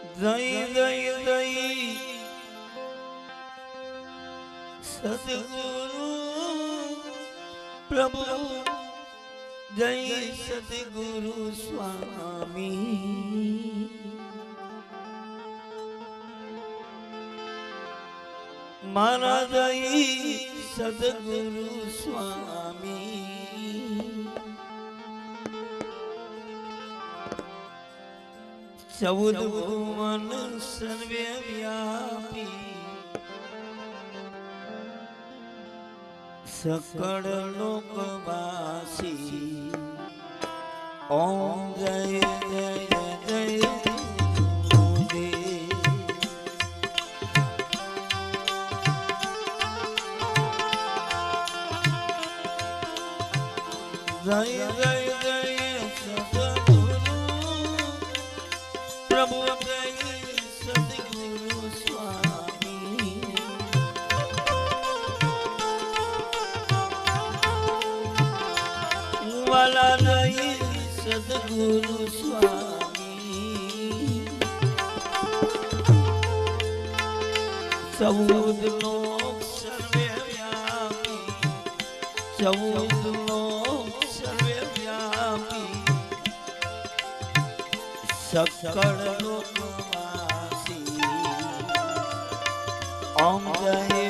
જય દઈ દઈ સદગુરુ પ્રભુ જય સદગુરુ સ્વામી મારા જય સદગુરુ સ્વામી ચૌદ ભુવન સર્વે વ્યાપી સકળ લોકવાસી. ઓમ જય સદગુરુ સ્વામી ચૌદ લોક સર્વે વ્યાપી ચૌદ નો સર્વે વ્યાપી સકળ લોકવાસી ઓમ જય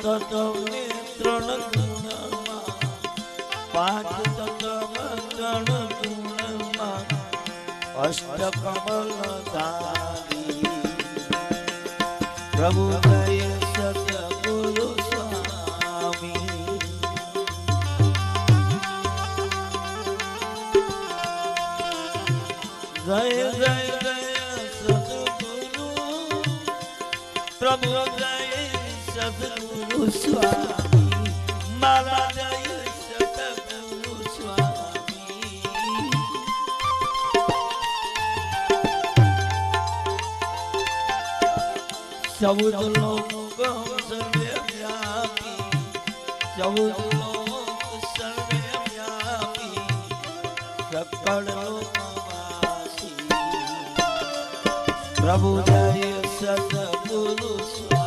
તત્વને ત્રણ ગુણમાં પાંચ તત્વ ત્રણ ગુણમાં અષ્ટ કમલ ધારી પ્રભુ જય જય સદગુરુ પ્રભુ જય સદગુરુ સ્વામી મારા જય સદગુરુ સ્વામી ચૌદ લોક સર્વે વ્યાપી ચૌદ પ્રભુ સદગુરુ સ્વામી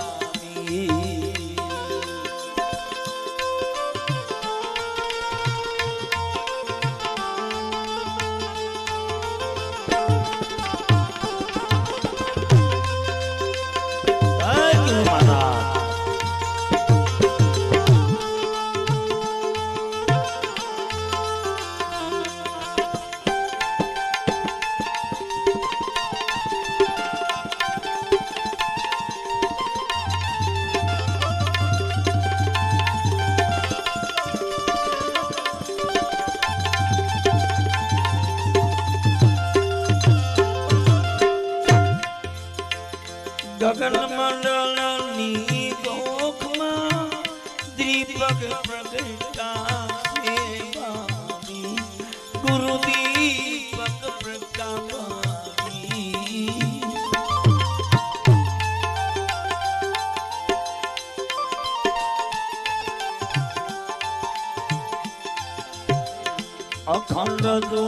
अखंड दो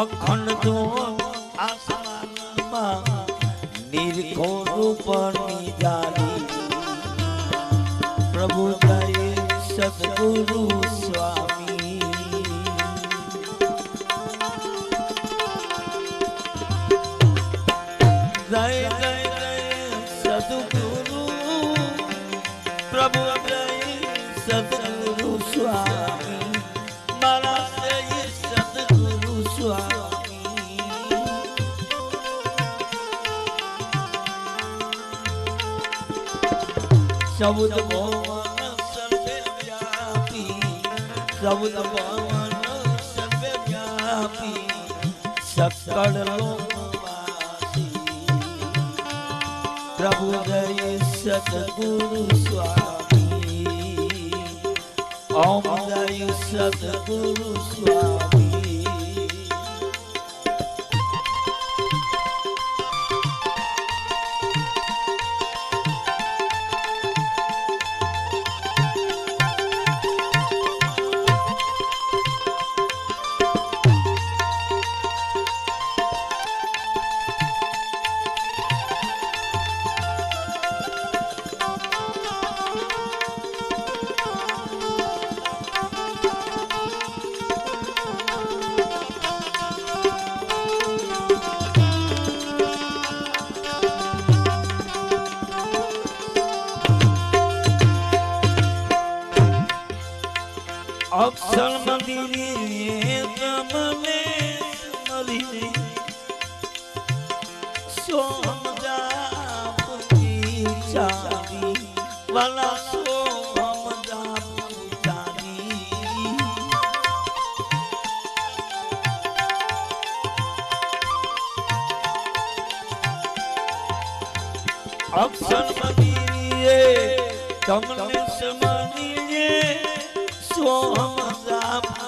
अखंड दो નિરખો જાળી પ્રભુ જય સદગુરુ સ્વામી શબ્દ ભવન સર્વે વ્યાપી શબ્દ ભવન સર્વે વ્યાપી. સકળ પ્રભુ જય સદગુરુ સ્વામી. ઓમ જય સદગુરુ સ્વામી. મંદિરે તમને મળી સોમદા પૂજી ચાવી વાલા સોમદા પૂજારી અક્ષર મંદિરે તમને સમણીએ સોમદા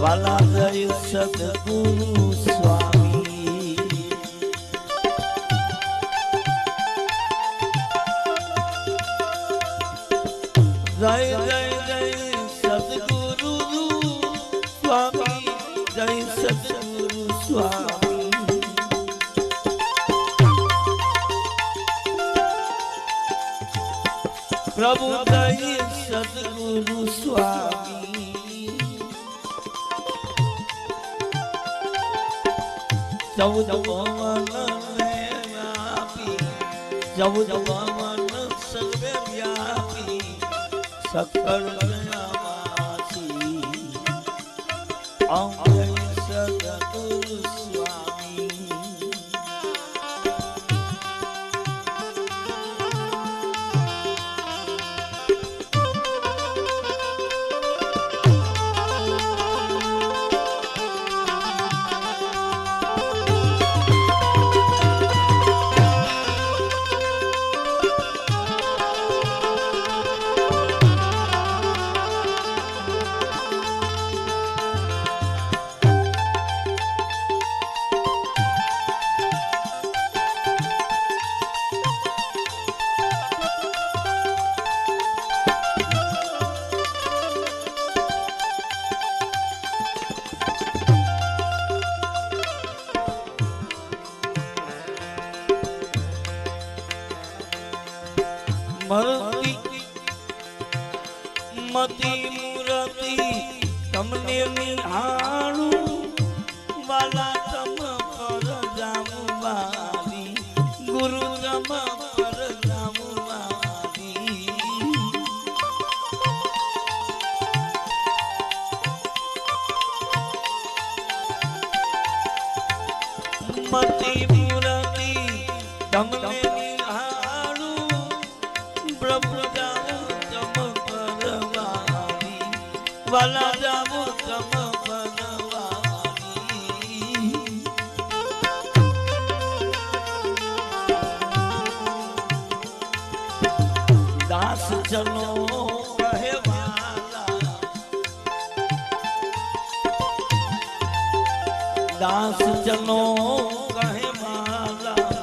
વાલા જય સદગુરુ સ્વામી જય જય જય સદગુરુ સ્વામી જય સદગુરુ સ્વામી પ્રભુ જય સદગુરુ સ્વામી ચૌદ ભવન ને વ્યાપી ચૌદ ભવન સર્વે વ્યાપી મુરતી તમને નિહાળું. વાલા તમ પર જામવારી ગુરુ તમ પર જામવારી મતી મુરતી તમને ચલો કહેવાલા દાસ ચલો કહેવાલા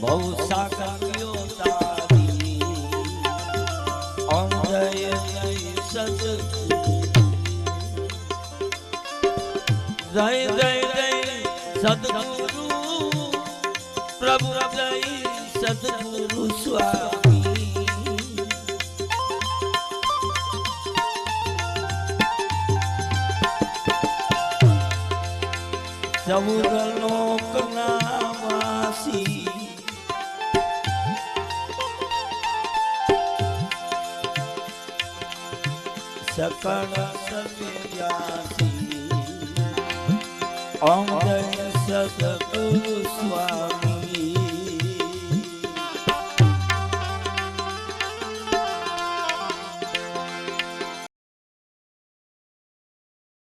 બહુ સાગરીઓ તારી ઓમ જય જય સદગુરુ જય જય જય સદગુરુ પ્રભુ જય સદગુરુ સ્વામી ચૌદ લોકના વાસી સકળ સવ્યાસી ઓમ જય સદગુરુ સ્વામી.